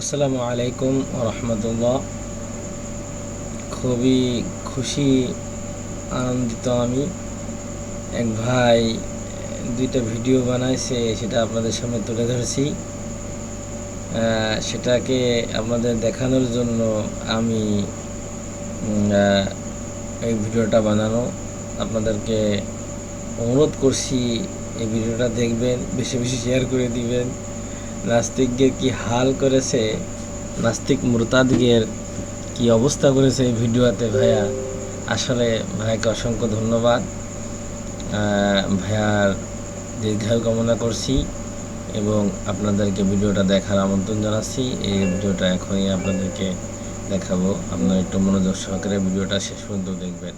আসসালামু আলাইকুম রহমতুল্লাহ। খুবই খুশি, আনন্দিত আমি। এক ভাই দুইটা ভিডিও বানাইছে, সেটা আপনাদের সামনে তুলে ধরেছি। সেটাকে আপনাদের দেখানোর জন্য আমি এই ভিডিওটা বানানো। আপনাদেরকে অনুরোধ করছি, এই ভিডিওটা দেখবেন, বেশি বেশি শেয়ার করে দিবেন। নাস্তিকদের কি হাল করেছে? নাস্তিক মুরতাদগের কি অবস্থা করেছে এই ভিডিওতে ভাইয়া? আসলে ভাইয়াকে অসংখ্য ধন্যবাদ। ভাইয়ার দীর্ঘায়ু কামনা করছি এবং আপনাদেরকে ভিডিওটা দেখার আমন্ত্রণ জানাচ্ছি। এই ভিডিওটা এখনই আপনাদেরকে দেখাবো। আপনারা একটু মনোযোগ সহকারে ভিডিওটা শেষ পর্যন্ত দেখবেন।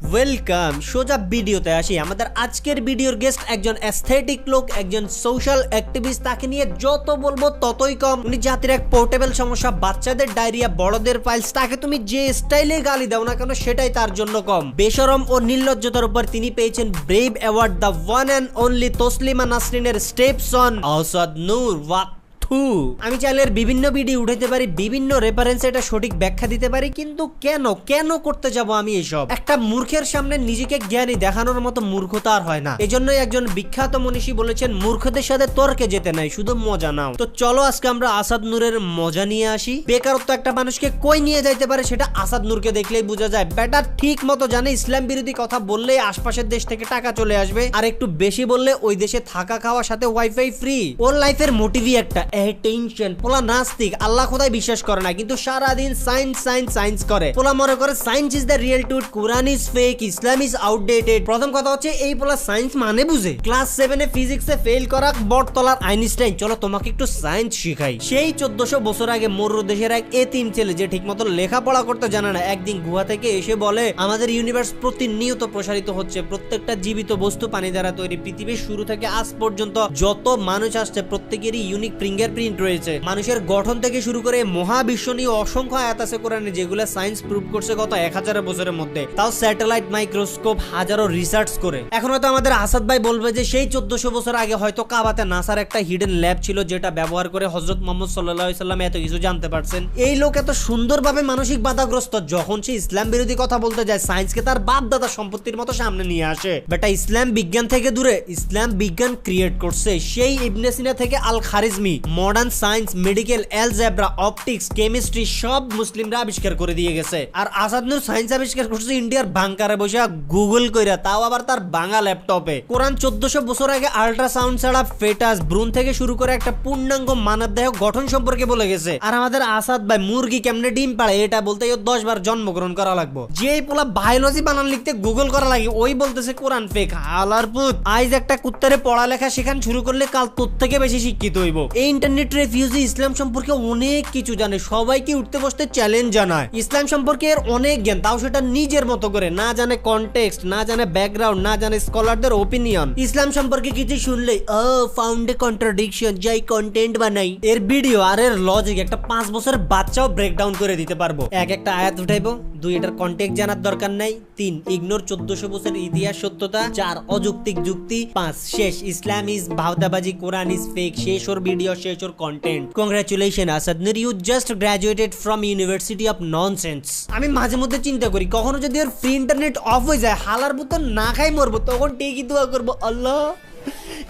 ওয়েলকাম সোজা ভিডিওতে আসি। আমাদের আজকের ভিডিওর গেস্ট একজন অ্যাস্থেটিক লোক, একজন সোশ্যাল অ্যাক্টিভিস্ট তাকে নিয়ে যত বলব ততই কম। উনি জাতির এক পোর্টেবল সমস্যা, বাচ্চাদের ডায়রিয়া বড়দের ফাইলস তাকে তুমি যে স্টাইলে গালি দাও না কেন, সেটাই তার জন্য কম। বেশরম ও নির্লজ্জতার উপর তিনি পেয়েছেন brave award the one and only Taslima নাসরিনের steps on Asad Noor ওয়াক থু আমি চাইলে বিভিন্ন ভিডিও উঠাইতে পারি, বিভিন্ন রেফারেন্স এটা সঠিক ব্যাখ্যা দিতে পারি, কিন্তু কেন কেন করতে যাব আমি এসব? একটা মূর্খের সামনে নিজেকে জ্ঞানী দেখানোর মতো মূর্খতা আর হয় না। এজন্যই একজন বিখ্যাত মনীষী বলেছেন, মূর্খদের সাথে তর্কে যেতে নাই, শুধু মজা নাও। তো চলো আজকে আমরা আসাদ নূরের মজা নিয়ে আসি। বেকারত্ব একটা মানুষকে কই নিয়ে যাইতে পারে সেটা আসাদ নূরকে দেখলেই বোঝা যায়। ব্যাটার ঠিক মতো জানে, ইসলাম বিরোধী কথা বললেই আশপাশের দেশ থেকে টাকা চলে আসবে। আর একটু বেশি বললে ওই দেশে থাকা খাওয়ার সাথে ওয়াইফাই ফ্রি ওর লাইফের মোটিভই একটা। টেনশন পোলা নাস্তিক, আল্লাহ খোদাই বিশ্বাস করে না, কিন্তু সারাদিন সায়েন্স সায়েন্স সায়েন্স করে। পোলা মনে করে সায়েন্স ইজ দ্য রিয়েল টুট Quran is fake Islam is outdated প্রথম কথা হচ্ছে, এই পোলা সায়েন্স মানে বুঝে। ক্লাস সেভেনে ফিজিক্সে ফেল করা বটতলার আইনস্টাইন। চলো তোমাকে একটু সায়েন্স শিখাই। সেই চোদ্দশো বছর আগে মরু দেশের এক এতিম ছেলে যে ঠিক মতো লেখাপড়া করতে জানে না, একদিন গুহা থেকে এসে বলে, আমাদের ইউনিভার্স প্রতিনিয়ত প্রসারিত হচ্ছে। প্রত্যেকটা জীবিত বস্তু পানি দ্বারা তৈরি। পৃথিবীর শুরু থেকে আজ পর্যন্ত যত মানুষ আসছে, প্রত্যেকেরই ইউনিক ফিঙ্গারপ্রিন্ট রয়েছে। মানুষের গঠন থেকে শুরু করে মহাবিশ্ব নিয়ে অসংখ্য আয়াত আছে কোরআনে, যেগুলো সায়েন্স প্রুভ করছে গত এক হাজার বছরের মধ্যে। তাও স্যাটেলাইট মাইক্রোস্কোপ হাজারো রিসার্চ করে। এখন হয়তো আমাদের আসাদ ভাই বলবে যে সেই চোদ্দশো বছর আগে হয়তো কাবাতে নাসার একটা হিডেন ল্যাব ছিল, যেটা ব্যবহার করে হজরত মোহাম্মদ সাল্লাহ সাল্লাম এত কিছু জানতে পারছেন। এই লোক এত সুন্দরভাবে মানসিক বাধাগ্রস্ত, যখন সে ইসলাম বিরোধী কথা বলতে যায় সায়েন্সকে তার বাপ দাদা সম্পত্তির মতো সামনে নিয়ে আসে। বেটা, ইসলাম বিজ্ঞান থেকে দূরে, ইসলাম বিজ্ঞান ক্রিয়েট করছে সেই ইবনে সিনা থেকে Al Khwarizmi modern science medical algebra optics chemistry সব মুসলিমরা আবিষ্কার করে দিয়ে গেছে। আর আসাদ সায়েন্স আবিষ্কার করছে ইন্ডিয়ার বাংকারে বসে গুগল কইরা, তাও আবার তার বাংলা ল্যাপটপে কোরআন চোদ্দশো বছর আগে আল্ট্রাসাউন্ড ছাড়া ফেটাস ভ্রূণ থেকে শুরু করে একটা পূর্ণাঙ্গ মানব দেহ গঠন সম্পর্কে বলে গেছে। আর আমাদের আসাদ ভাই মুরগি কেমনে ডিম পাড়ে, এটা বলতে দশ বার জন্মগ্রহণ করা লাগবে। যে পোলা বায়োলজি বানান লিখতে গুগল করা লাগে, ওই বলতেছে কোরআন ফেক হালার পুত। আইজ একটা কুত্তারে পড়ালেখা শেখান শুরু করলে কাল তোর থেকে বেশি শিক্ষিত হইব। এই ইন্টারনেট রেফিউজি ইসলাম সম্পর্কে অনেক কিছু জানে, সবাইকে উঠতে বসতে চ্যালেঞ্জ জানায়। ইসলাম সম্পর্কে এর অনেক জ্ঞান, তাও সেটা নিজের মতো করে, না জানে কনটেক্সট না জানে ব্যাকগ্রাউন্ড না জানে স্কলারদের ওপিনিয়ন ইসলাম সম্পর্কে কিছু শুনলে ও ফাউন্ডে কন্ট্রাডিকশন যাই কন্টেন্ট বানাই। এর ভিডিও আর এর লজিক একটা পাঁচ বছরের বাচ্চাও ব্রেকডাউন করে দিতে পারব। এক, একটা আয়াত উঠাইবো। দুই, এটার কন্টেক্ট জানার দরকার নাই। তিন ইগনোর চোদ্দশো বছরের ইতিহাস, সত্যতা। চার, অযৌক্তিক যুক্তি। পাঁচ, শেষ, ইসলাম ইজ ভাওতাবাজি, কোরআন ইজ ফেক শেষ ওর ভিডিও শেষ ওর content congratulation Asad Noor you just graduated from university of nonsense আমি মাঝে মধ্যে চিন্তা করি, কখনো যদি ওর ফ্রি ইন্টারনেট অফ হয়ে যায়, হালার বুতন না খাই মরবো, তখন টেকি দোয়া করব, আল্লাহ।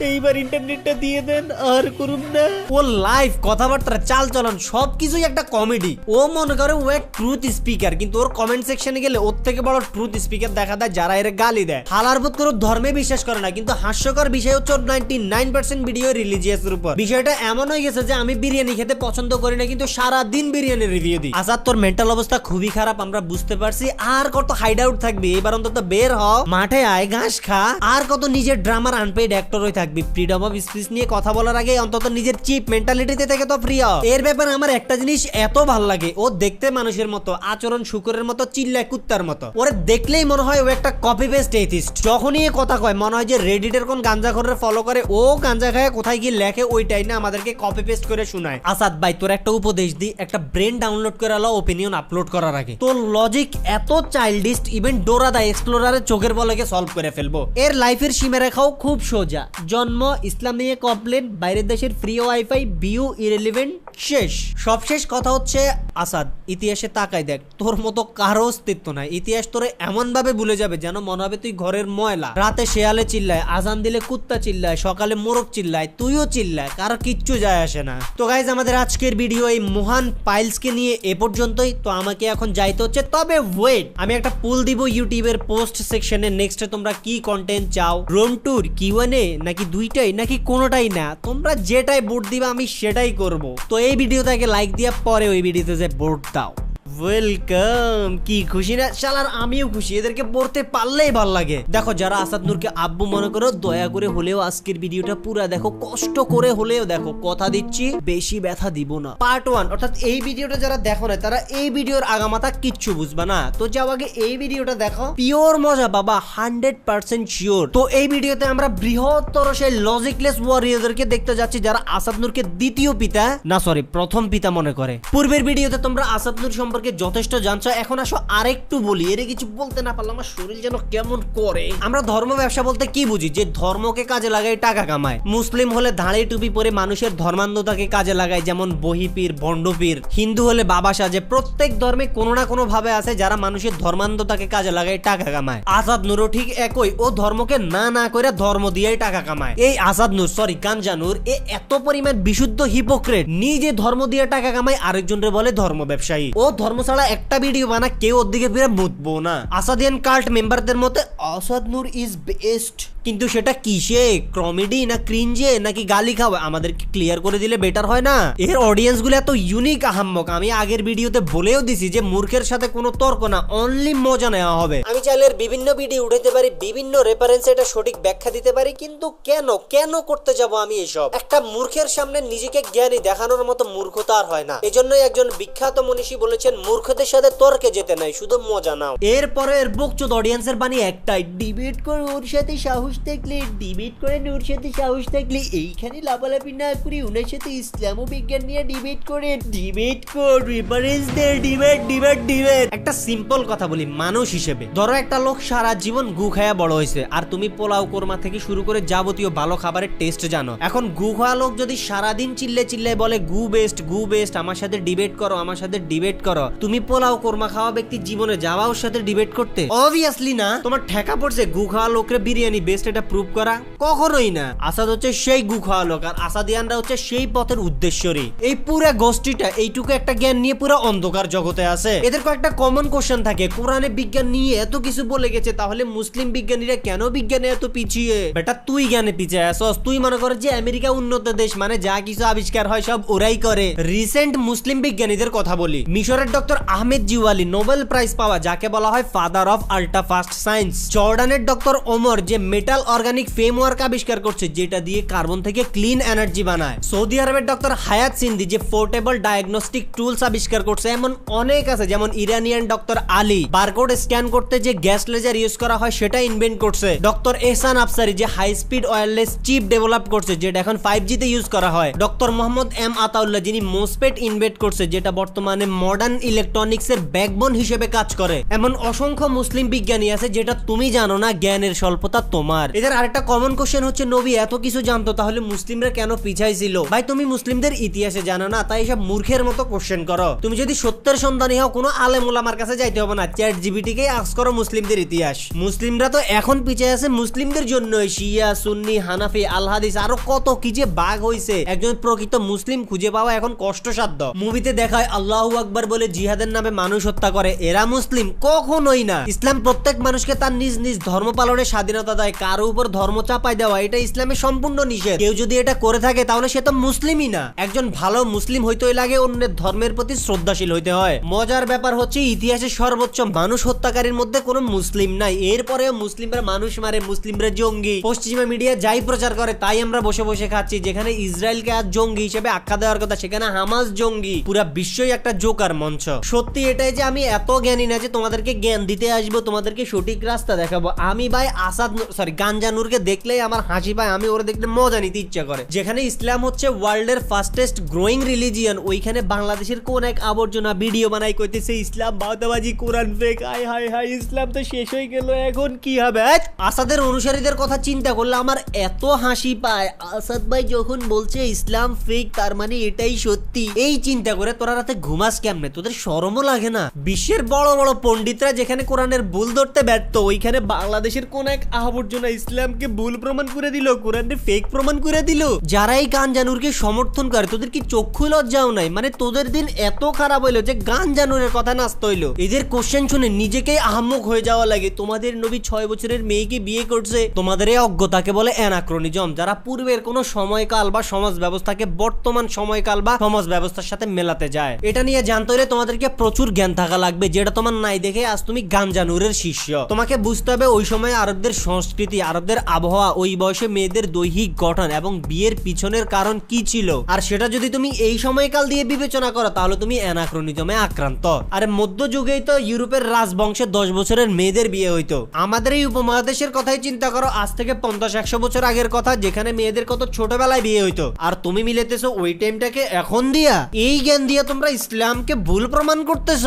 এইবার ইন্টারনেটটা দিয়ে দেন, আর করুন না। ও লাইফ কথাবার্তা চাল চলন সবকিছুই একটা কমেডি ও মনে করে ও এক ট্রুথ স্পিকার কিন্তু ওর কমেন্ট সেকশনে গেলে ওর থেকে বড় ট্রুথ স্পিকার দেখা দেয় যারা এর গালি দেয়। হালার বোধ করে ধর্মে বিশ্বাস করে না, কিন্তু হাস্যকর বিষয় হচ্ছে ওর নাইনটি নাইন পার্সেন্ট ভিডিও রিলিজিয়াসের উপর। বিষয়টা এমন হয়ে গেছে যে আমি বিরিয়ানি খেতে পছন্দ করি না, কিন্তু সারা দিন বিরিয়ানি রিভিউ দিই। আসাদ, তোর মেন্টাল অবস্থা খুবই খারাপ, আমরা বুঝতে পারছি। আর কত হাইড আউট থাকবি, এবার অন্তত বের হ। মাঠে আয়, ঘাস খা। আর কত নিজের ড্রামার আনপেইড অ্যাক্টর হয়ে থাকবি। ফ্রিডম অফ স্পিচ নিয়ে কথা বলার আগে অন্তত নিজের চিপ মেন্টালিটিতে থেকে তো ফ্রি হ। এর ব্যাপারে আমার একটা জিনিস এত ভালো লাগে, ও দেখতে মানুষের মতো, আচরণ শুকুরের মতো, চিল্লায় কুত্তার মতো। ওরে দেখলেই মনে হয় ও একটা কপি পেস্ট এথিস্ট যখনই এ কথা কয়, মনে হয় যে রেডিটের কোন গাঞ্জা খরের ফলো করে, ও গাঞ্জা খায়, কোথায় গিয়ে লেখে, ওইটাই না, আমাদেরকে কপি পেস্ট করে শোনায়। আসাদ ভাই, তোর একটা উপদেশ দি, একটা ব্রেন ডাউনলোড করে আলো ওপিনিয়ন আপলোড করার আগে। তোর লজিক এত চাইল্ডিস্ট ইভেন ডোরা দা এক্সপ্লোরারের চোখের বলকে সলভ করে ফেলব। এর লাইফের সীমা রেখাও খুব সোজা। জন্ম ইসলাম নিয়ে কমপ্লেন বাইরের দেশের ফ্রি ওয়াইফাই বিউ ইরেলিভেন্ট শেষ। সবশেষ কথা হচ্ছে, আসাদ, ইতিহাসে তাকাই দেখ, তোর মতো কারও অস্তিত্ব নাই। ইতিহাস তোরে এমন ভাবে ভুলে যাবে যেন মনে হবে তুই ঘরের ময়লা। রাতে শেয়ালে চিল্লায়, আজান দিলে কুত্তা চিল্লায়, সকালে মোরগ চিল্লায়, তুইও চিল্লায়, কারও কিচ্ছু যায় আসে না। তো গাইজ আমাদের আজকের ভিডিও এই মহান পাইলসকে নিয়ে এ পর্যন্তই। তো আমাকে এখন যাইতে হচ্ছে, তবে ওয়েট আমি একটা পুল দিব ইউটিউবের পোস্ট সেকশনে নেক্সটে তোমরা কি কন্টেন্ট চাও? রোম ট্যুর কিউএনএ নাকি দুইটাই, নাকি কোনোটাই না? তোমরা যেটাই ভোট দিবে, আমি সেটাই করব। তো এই ভিডিওতে ভিডিওটাকে লাইক দিয়া পরে ওই ভিডিওতে যে ভোট দাও। ওয়েলকাম কি খুশি না শালার, আমিও খুশি। এদেরকে পড়তে পারলেই ভালো লাগে। দেখো, যারা আসাদ নূরকে আব্বু মনে করো, দয়া করে হলেও আজকের ভিডিওটা পুরা দেখো। কষ্ট করে হলেও দেখো, কথা দিচ্ছি, বেশি ব্যথা দিব না। পার্ট ওয়ান অর্থাৎ এই ভিডিওটা যারা দেখো না তারা এই ভিডিওর আগামাথা কিচ্ছু বুঝবা না। তো যাও আগে এই ভিডিওটা দেখো। পিওর মজা বাবা হান্ড্রেড পার্সেন্ট শিওর তো এই ভিডিওতে আমরা বৃহত্তর সেই লজিকলেস ওয়ারিয়রদেরকে দেখতে যাচ্ছি, যারা আসাদ নূরকে দ্বিতীয় পিতা, না সরি প্রথম পিতা মনে করে। পূর্বের ভিডিওতে তোমরা আসাদ নূর সম্পর্কে যথেষ্ট জানছো, এখন আসো আরেকটু বলি। এর কিছু বলতে না পারলে আমার শরীর যেন কেমন করে। আমরা ধর্ম ব্যবসা বলতে কি বুঝি? যে ধর্মকে কাজে লাগাই টাকা কামায়। মুসলিম হলে ধাড়ি টুপি পরে মানুষের ধর্মান্ধতাকে কাজে লাগায়, যেমন বহিপীর ভণ্ডপীর হিন্দু হলে বাবা সাজে। প্রত্যেক ধর্মে কোনো না কোনো ভাবে আছে, যারা মানুষের ধর্মান্ধতাকে কাজে লাগায়, টাকা কামায়। আজাদ নুরও ঠিক একই। ও ধর্মকে না না করে ধর্ম দিয়েই টাকা কামায়। এই আজাদ নূর সরি গাঞ্জানুর এ এত পরিমাণ বিশুদ্ধ হিপোক্রেট নিজে ধর্ম দিয়ে টাকা কামায়, আরেকজনের বলে ধর্ম ব্যবসায়ী। ও ধর্ম ছাড়া একটা ভিডিও বানা কেউ ওর দিকে ফিরে মুতবো না। আসাদিয়ান কাল্ট মেম্বারদের মতে, আসাদ নূর ইজ বেস্ট কিন্তু সেটা কিসে? কমেডি না ক্রিঞ্জে নাকি গালি খাওয়া? আমাদেরকে ক্লিয়ার করে দিলে বেটার হয় না? এর অডিয়েন্সগুলো এত ইউনিক আহাম্মক। আমি আগের ভিডিওতে বলেও দিছি যে মূর্খের সাথে কোনো তর্ক না অনলি মজা নেওয়া হবে। আমি চাইলে বিভিন্ন ভিডিও উঠাতে পারি, বিভিন্ন রেফারেন্স এটা সঠিক ব্যাখ্যা দিতে পারি, কিন্তু কেন? কেন করতে যাব আমি এসব? একটা মূর্খের সামনে নিজেকে জ্ঞানী দেখানোর মতো মূর্খতা আর হয় না। এজন্যই একজন বিখ্যাত মনীষী বলেছেন, মূর্খদের সাথে তর্কে যেতে নাই, শুধু মজা নাও। এরপরে এর বুকচোদ অডিয়েন্সের বাণী একটাই, ডিবেট করে, ওর সাথে সাহস থাকলে ডিবেট করে ওর সাথে সাহস থাকলে, এইখানে লাফালাফি না করে ওনার সাথে ইসলাম ও বিজ্ঞান নিয়ে ডিবেট করে ডিবেট কর রেফারেন্স দে ডিবেট ডিবেট ডিবেট একটা সিম্পল কথা বলি, মানুষ হিসেবে। ধরো একটা লোক সারা জীবন গু খায়া বড় হয়েছে, আর তুমি পোলাও কোরমা থেকে শুরু করে যাবতীয় ভালো খাবারের টেস্ট জানো। এখন গু খাওয়া লোক যদি সারাদিন চিল্লে চিল্লে বলে, গু বেস্ট গু বেস্ট আমার সাথে ডিবেট করো, আমার সাথে ডিবেট করো। তুমি পোলাও কোরমা খাওয়া ব্যক্তি জীবনে যাওয়া ওর সাথে ডিবেট করতে? অবভিয়াসলি না, তোমার ঠেকা পড়ছে, গু খাওয়া লোকের বিরিয়ানি বেস্ট এটা প্রুভ করা কখনোই না। আসাদ হচ্ছে সেই গু খাওয়া লোক আর আসাদিয়ানরা হচ্ছে সেই পথের উদ্দেশ্যরই। এই পুরো গোষ্ঠীটা এইটুকু একটা জ্ঞান নিয়ে পুরো অন্ধকার জগতে আছে। এদের কয়েকটা কমন কোশ্চেন থাকে। কোরআনে বিজ্ঞান নিয়ে এত কিছু বলে গেছে, তাহলে মুসলিম বিজ্ঞানীরা কেন বিজ্ঞানে এত পিছিয়ে? বেটা, তুই জ্ঞানে পিছিয়ে আসস তুই মনে কর যে আমেরিকা উন্নত দেশ মানে যা কিছু আবিষ্কার হয় সব ওরাই করে। রিসেন্ট মুসলিম বিজ্ঞানীদের কথা বলি। মিশরের doctor Ahmed Zewail Nobel prize পাওয়া, যাকে বলা হয় father of ultra fast science জর্ডানের ডক্টর ওমর, যে মেটাল অর্গানিক ফ্রেমওয়ার্ক আবিষ্কার করছে, যেটা দিয়ে কার্বন থেকে ক্লিন এনার্জি বানায়। সৌদি আরবের ডক্টর হায়াত সিন্ধি যে পোর্টেবল ডায়াগনস্টিক টুলস আবিষ্কার করছে, এমন অনেক আছে, যেমন Iranian doctor Ali. Barcode scan করতে যে গ্যাস লেজার ইউজ করা হয়, সেটা ইনভেন্ট করছে। ডক্টর এহসান আফসারি যে high speed wireless chip develop করছে, যেটা এখন ফাইভ জিতে ইউজ করা হয়। ডক্টর মোহাম্মদ এম আতাউল্লাহ, যিনি মোসপেট ইনভেন্ট করছে, যেটা বর্তমানে মডার্ন ইলেকট্রনিক্স এর ব্যাকবোন হিসেবে কাজ করে। এমন অসংখ্য মুসলিম বিজ্ঞানী আছে, যেটা তুমি জানো না, জ্ঞানের স্বল্পতা তোমার এদের আরেকটা কমন কোশ্চেন হচ্ছে, নবী, এত কিছু জানতো, তাহলে মুসলিমরা কেন পিছাই ছিল? ভাই, তুমি মুসলিমদের ইতিহাসে জানো না, তাই সব মূর্খের মতো কোশ্চেন করো। তুমি যদি সত্যের সন্ধানী হও, কোনো আলেম ওলামার কাছে যাইতে হবে না। চ্যাট জিবিটি কে আক্স করো মুসলিমদের ইতিহাস। মুসলিমরা তো এখন পিছিয়ে আছে, মুসলিমদের জন্য শিয়া, সুন্নি, হানাফি আল হাদিস আরও কত কি যে বাঘ হইছে। একজন প্রকৃত মুসলিম খুঁজে পাওয়া এখন কষ্টসাধ্য। মুভিতে দেখায়, আল্লাহু আকবার বলে জিহাদের নামে মানুষ হত্যা করে। এরা মুসলিম কখনোই না। ইসলাম প্রত্যেক মানুষকে তার নিজ নিজ ধর্ম পালনের স্বাধীনতা দেয়। কারও উপর ধর্ম চাপাই দেওয়া, এটা ইসলামের সম্পূর্ণ নিষেধ। কেউ যদি এটা করে থাকে, তাহলে সে তো মুসলিমই না। একজন ভালো মুসলিম হইতেই লাগে, অন্যের ধর্মের প্রতি শ্রদ্ধাশীল হইতে হয়। মজার ব্যাপার হচ্ছে, ইতিহাসে সর্বোচ্চ মানুষ হত্যাকারীর মধ্যে কোনো মুসলিম নাই। এরপরেও মুসলিমরা মানুষ মারে, মুসলিমরা জঙ্গি। পশ্চিমা মিডিয়া যাই প্রচার করে, তাই আমরা বসে বসে খাচ্ছি, যেখানে ইসরায়েলকে আজ জঙ্গি হিসেবে আখ্যা দেওয়ার কথা, সেখানে হামাস জঙ্গি। পুরা বিশ্বই একটা জোকার মঞ্চ। সত্যি এটাই যে আমি এত জ্ঞানী না যে তোমাদেরকে জ্ঞান দিতে আসব, তোমাদেরকে সঠিক রাস্তা দেখাবো। আমি ভাই আসাদ সরি গাঞ্জানুরকে দেখলেই আমার হাসি পায়, আমি ওরা দেখলে মজা নিতে ইচ্ছা করে। যেখানে ইসলাম হচ্ছে ওয়ার্ল্ডের ফাস্টেস্ট গ্রোয়িং রিলিজিয়ন ওইখানে বাংলাদেশের কোন এক আবর্জনা ভিডিও বানাই কইতেছে, ইসলাম বাউতাবাজি কোরআন ফেক হাই হাই হাই ইসলাম তো শেষ হয়ে গেল, এখন কি হবে? আসাদের অনুসারীদের কথা চিন্তা করলে আমার এত হাসি পায়। আসাদ ভাই যখন বলছে ইসলাম ফেক তার মানে এটাই সত্যি। এই চিন্তা করে তোরা রাতে ঘুমাস কেমনে? তোদের শরমও লাগে না? বিশ্বের বড় বড় পণ্ডিতরা যেখানে কোরআনের ভুল ধরতে ব্যর্থ, ওইখানে বাংলাদেশের কোন এক আবর্জনা ইসলামকে ভুল প্রমাণ করে দিল কোরআনের ফেক প্রমাণ করে দিল যারা এই গান জানুরকে সমর্থন করে, তোদের কি চক্ষু লজ্জাও নাই? মানে তোদের দিন এত খারাপ হইল যে গান জানুরের কথা নাচতে হইল। এদের কোশ্চেন শুনে নিজেকেই আহম্মক হয়ে যাওয়া লাগে। তোমাদের নবী ছয় বছরের মেয়েকে বিয়ে করছে, তোমাদের এই অজ্ঞতাকে বলে অ্যানাক্রনিজম, যারা পূর্বের কোনো সময়কাল বা সমাজ ব্যবস্থাকে বর্তমান সময়কাল বা সমাজ ব্যবস্থার সাথে মেলাতে যায়। এটা নিয়ে জানতে হলে তোমাদেরকে প্রচুর জ্ঞান থাকা লাগবে, যেটা তোমার নাই দেখে আজ তুমি গাঞ্জানুরের শিষ্য। তোমাকে বুঝতে হবে ওই সময় আরবদের সংস্কৃতি আরবদের আবহাওয়া, ওই বয়সে মেয়েদের দৈহিক গঠন এবং বিয়ের পিছনের কারণ কি ছিল? আর সেটা যদি তুমি এই সময়কাল দিয়ে বিবেচনা করো, তাহলে তুমি অ্যানাক্রনিজমে আক্রান্ত। আরে মধ্যযুগেই তো ইউরোপের রাজবংশে দশ বছরের মেয়েদের বিয়ে হইতো। আমাদের এই উপমহাদেশের কথাই চিন্তা করো, আজ থেকে পঞ্চাশ, একশো বছর আগের কথা, যেখানে মেয়েদের কত ছোটবেলায় বিয়ে হইতো। আর তুমি মিলেতেছো ওই টাইমটাকে এখন দিয়া। এই জ্ঞান দিয়া তোমরা ইসলামকে ভুল প্রমাণ করতেছ।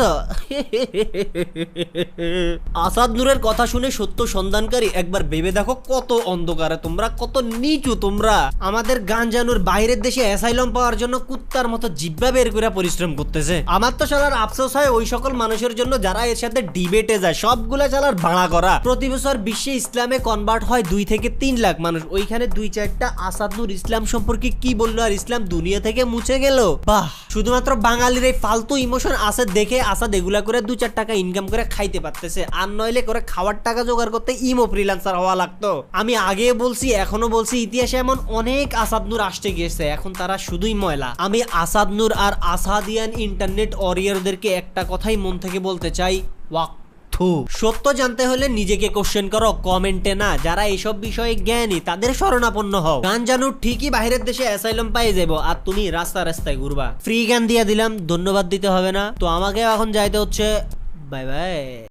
আসাদ নূরের কথা শুনে সত্য সন্ধানকারী একবার ভেবে দেখো কত অন্ধকারে তোমরা, কত নিচু তোমরা। আমাদের গাঞ্জানুর বাইরের দেশে অ্যাসাইলম পাওয়ার জন্য কুত্তার মতো জিব্বা বের করে পরিশ্রম করতেছে। আমার তো সালার আফসোস হয় ওই সকল মানুষের জন্য যারা এর সাথে ডিবেটে যায়, সবগুলা চালার ভাঙা করা। প্রতি বছর বিশ্বে ইসলামে কনভার্ট হয় দুই থেকে তিন লাখ মানুষ। ওইখানে দুই চারটা আসাদনুর ইসলাম সম্পর্কে কি বলল আর ইসলাম দুনিয়া থেকে মুছে গেল? বাহ! শুধুমাত্র বাঙালির এই ফালতু ইমোশন আছে দেখে আসাদ এগুলা করে দু চার টাকা ইনকাম করে খাইতে পারতেছে। আর নইলে করে খাওয়ার টাকা জোগাড় করতে ইমো ফ্রিল্যান্সার হওয়া আমি আগে বলছি, এখনও বলছি, ইতিহাসে এমন অনেক আসাদ নূর আসতে গিয়েছে, এখন তারা শুধুই ময়লা। আমি আসাদ নূর আর আসাদিয়ান ইন্টারনেট অরিয়ারদেরকে একটা কথাই মন থেকে বলতে চাই ওয়াক থু সত্য জানতে হলে নিজেকে কোশ্চেন করো, কমেন্টে না। যারা এইসব বিষয়ে জ্ঞানী, তাদের শরণাপন্ন হও। গান জানু ঠিকই বাইরের দেশে অ্যাসাইলাম পাই যাব আর তুমি রাস্তা রাস্তায় ঘুরবা। ফ্রি জ্ঞান দিয়ে দিলাম, ধন্যবাদ দিতে হবে না। তো আমাকে এখন যাইতে হচ্ছে। Bye bye